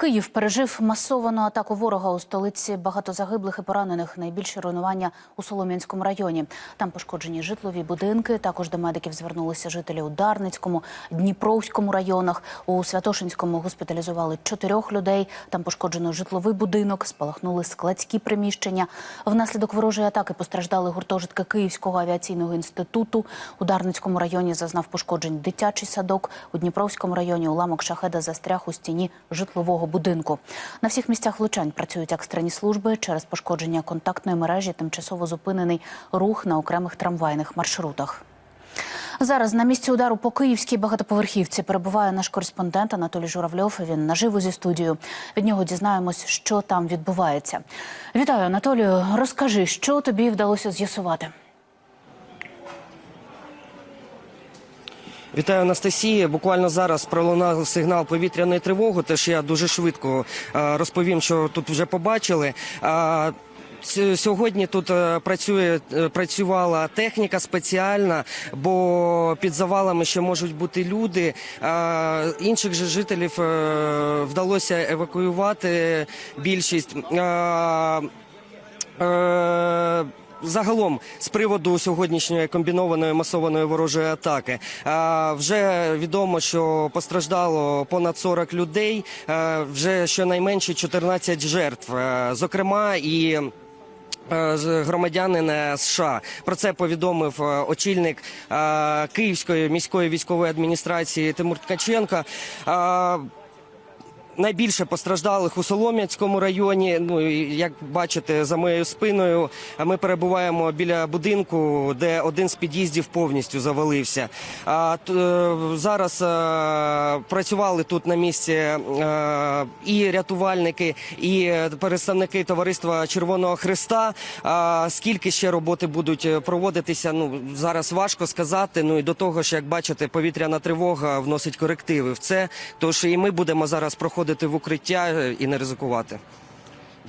Київ пережив масовану атаку ворога у столиці. Багато загиблих і поранених. Найбільше руйнування у Солом'янському районі. Там пошкоджені житлові будинки. Також до медиків звернулися жителі у Дарницькому, Дніпровському районах. У Святошинському госпіталізували чотирьох людей. Там пошкоджено житловий будинок, спалахнули складські приміщення. Внаслідок ворожої атаки постраждали гуртожитки Київського авіаційного інституту. У Дарницькому районі зазнав пошкоджень дитячий садок. У Дніпровському районі уламок шахеда застряг у стіні житлового будинку. На всіх місцях влучань працюють екстрені служби. Через пошкодження контактної мережі тимчасово зупинений рух на окремих трамвайних маршрутах. Зараз на місці удару по київській багатоповерхівці перебуває наш кореспондент Анатолій Журавльов. Він наживо зі студією. Від нього дізнаємось, що там відбувається. Вітаю, Анатолію. Розкажи, що тобі вдалося з'ясувати. Вітаю Анастасія. Буквально зараз пролунав сигнал повітряної тривоги. Теж я дуже швидко е, розповім, що тут вже побачили. Е, Сьогодні тут е, працює працювала техніка спеціальна, бо під завалами ще можуть бути люди. Інших же жителів вдалося евакуювати більшість. Загалом, з приводу сьогоднішньої комбінованої масованої ворожої атаки, вже відомо, що постраждало понад 40 людей, вже щонайменше 14 жертв, зокрема і. з- Громадянин е, США про це повідомив очільник Київської міської військової адміністрації Тимур Ткаченко. Найбільше постраждалих у Солом'янському районі. Ну як бачите, за моєю спиною ми перебуваємо біля будинку, де один з під'їздів повністю завалився. А е, зараз е, працювали тут на місці е, і рятувальники, і представники товариства Червоного Христа. А скільки ще роботи будуть проводитися? Ну зараз важко сказати. Ну і до того ж, як бачите, повітряна тривога вносить корективи в це. Тож і ми будемо зараз проходити в укриття е, і не ризикувати.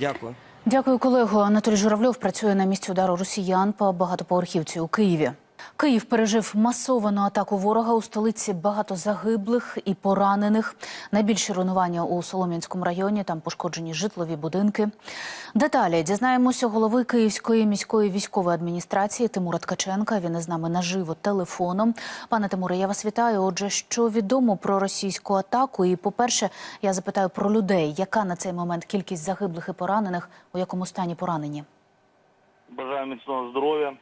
Дякую. Дякую, колего. Анатолій Журавльов працює на місці удару росіян по багатоповерхівці у Києві. Київ пережив масовану атаку ворога у столиці. Багато загиблих і поранених. Найбільше руйнування у Солом'янському районі. Там пошкоджені житлові будинки. Деталі дізнаємося голови Київської міської військової адміністрації Тимура Ткаченка. Він із нами наживо телефоном. Пане Тимуре, я вас вітаю. Отже, що відомо про російську атаку? І, по-перше, я запитаю про людей. Яка на цей момент кількість загиблих і поранених? У якому стані поранені? Бажаю міцного здоров'я.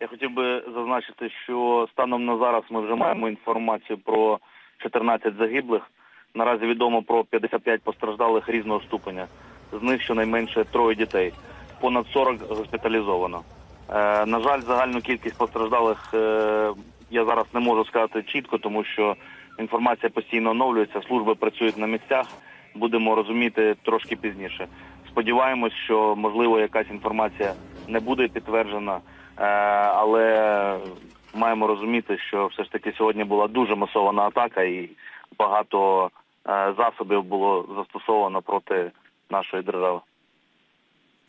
Я хотів би зазначити, що станом на зараз ми вже маємо інформацію про 14 загиблих. Наразі відомо про 55 постраждалих різного ступеня. З них щонайменше троє дітей. Понад 40 госпіталізовано. Е, на жаль, загальну кількість постраждалих е, я зараз не можу сказати чітко, тому що інформація постійно оновлюється, служби працюють на місцях. Будемо розуміти трошки пізніше. Сподіваємось, що можливо якась інформація не буде підтверджена, але маємо розуміти, що все ж таки сьогодні була дуже масована атака, і багато е, засобів було застосовано проти нашої держави.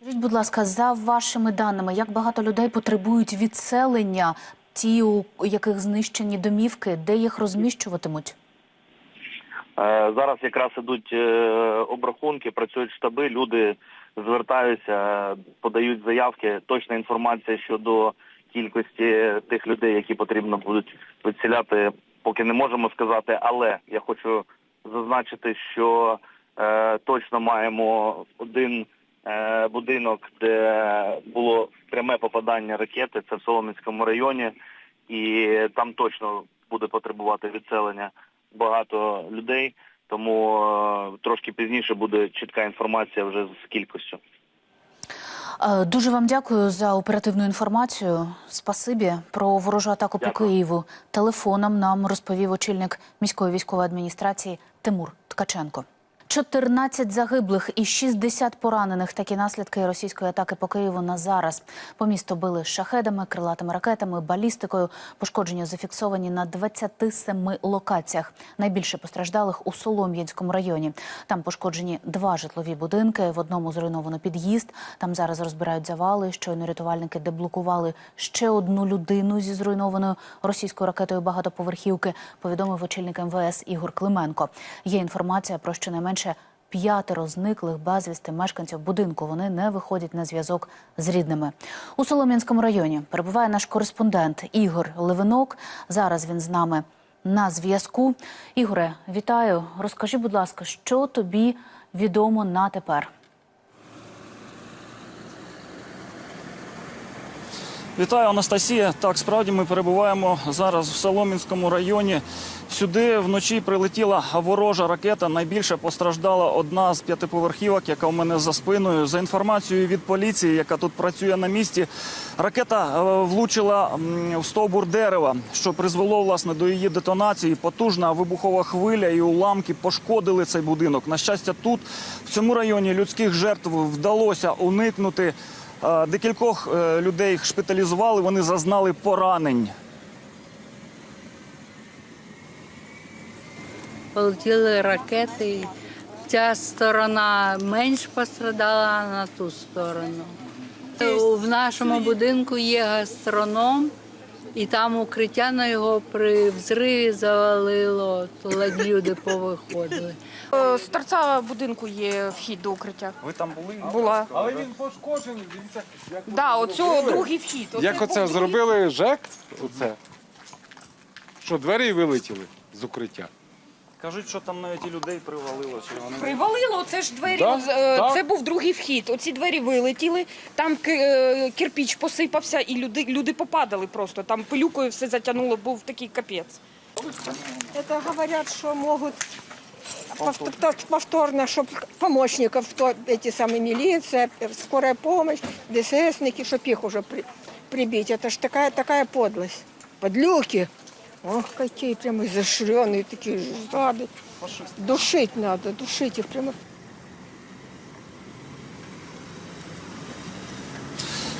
Скажіть, будь ласка, за вашими даними, як багато людей потребують відселення, ті, у яких знищені домівки, де їх розміщуватимуть? Е, Зараз якраз ідуть е, обрахунки, працюють штаби, люди звертаються, подають заявки. Точна інформація щодо кількості тих людей, які потрібно будуть відселяти, поки не можемо сказати. Але я хочу зазначити, що е, точно маємо один е, будинок, де було пряме попадання ракети. Це в Солом'янському районі, і там точно буде потребувати відселення багато людей, тому е, трошки пізніше буде чітка інформація вже з кількістю. Е, Дуже вам дякую за оперативну інформацію. Спасибі про ворожу атаку Дякую. по Києву. Телефоном нам розповів очільник міської військової адміністрації Тимур Ткаченко. 14 загиблих і 60 поранених. Такі наслідки російської атаки по Києву на зараз. По місту били шахедами, крилатими ракетами, балістикою. Пошкодження зафіксовані на 27 локаціях. Найбільше постраждалих у Солом'янському районі. Там пошкоджені два житлові будинки. В одному зруйновано під'їзд. Там зараз розбирають завали. Щойно рятувальники деблокували ще одну людину зі зруйнованою російською ракетою багатоповерхівки. Повідомив очільник МВС Ігор Клименко. Є інформація про щонайменше п'ятеро зниклих безвісти мешканців будинку. Вони не виходять на зв'язок з рідними. У Солом'янському районі перебуває наш кореспондент Ігор Левинок. Зараз він з нами на зв'язку. Ігоре, вітаю. Розкажи, будь ласка, що тобі відомо на тепер? Вітаю, Анастасія. Так, справді ми перебуваємо зараз в Соломінському районі. Сюди вночі прилетіла ворожа ракета. Найбільше постраждала одна з п'ятиповерхівок, яка у мене за спиною. За інформацією від поліції, яка тут працює на місці, ракета е, влучила в стовбур дерева, що призвело власне до її детонації. Потужна вибухова хвиля і уламки пошкодили цей будинок. На щастя, тут в цьому районі людських жертв вдалося уникнути. Декількох е, людей шпиталізували, вони зазнали поранень. Полетіли ракети. Ця сторона менш пострадала на ту сторону. В нашому будинку є гастроном, і там укриття на його при взриві завалило, то ледь люди повиходили. Е, З торця будинку є вхід до укриття. Ви там були? Була. Але він пошкоджений, дивіться, як, Да, оцю другий вхід. як Оце оце другий- зробили ЖЕК, оце, що двері вилетіли з укриття. Кажуть, що там навіть і людей привалило. Чи вони... Привалило, це ж двері. Да, оз- е, да. Це був другий вхід. Оці двері вилетіли, там ки- е, кирпіч посипався, і люди, люди попадали просто. Там пилюкою все затягнуло, був такий капець. Это говорят, что могут повтор- то- повторно, чтобы помощников, то эти самые милиция, скорая помощь, ДССники, чтобы их уже при- прибить. Это ж такая, такая подлость. Подлюки. Ох, какие прям изощренные такие жады. Душить надо, душить их прямо.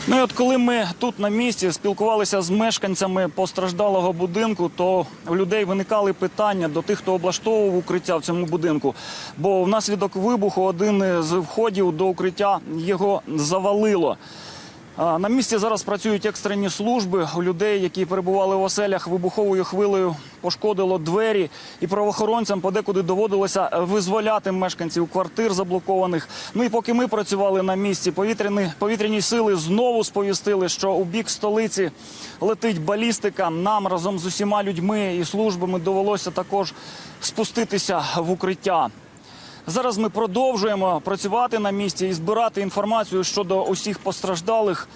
Ну і от коли ми тут на місці спілкувалися з мешканцями постраждалого будинку, то у людей виникали питання до тих, хто облаштовував укриття в цьому будинку. Бо внаслідок вибуху один з входів до укриття його завалило. На місці зараз працюють екстрені служби. У людей, які перебували в оселях, вибуховою хвилею пошкодило двері, і правоохоронцям подекуди доводилося визволяти мешканців квартир заблокованих. Ну і поки ми працювали на місці, повітряні, повітряні сили знову сповістили, що у бік столиці летить балістика. Нам разом з усіма людьми і службами довелося також спуститися в укриття. Зараз ми продовжуємо працювати на місці і збирати інформацію щодо усіх постраждалих.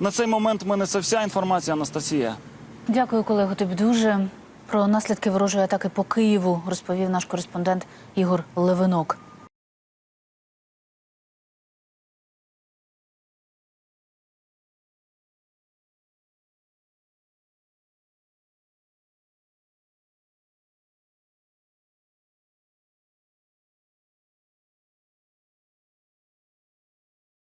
На цей момент в мене це вся інформація, Анастасія. Дякую, колего. Тобі дуже про наслідки ворожої атаки по Києву розповів наш кореспондент Ігор Левинок.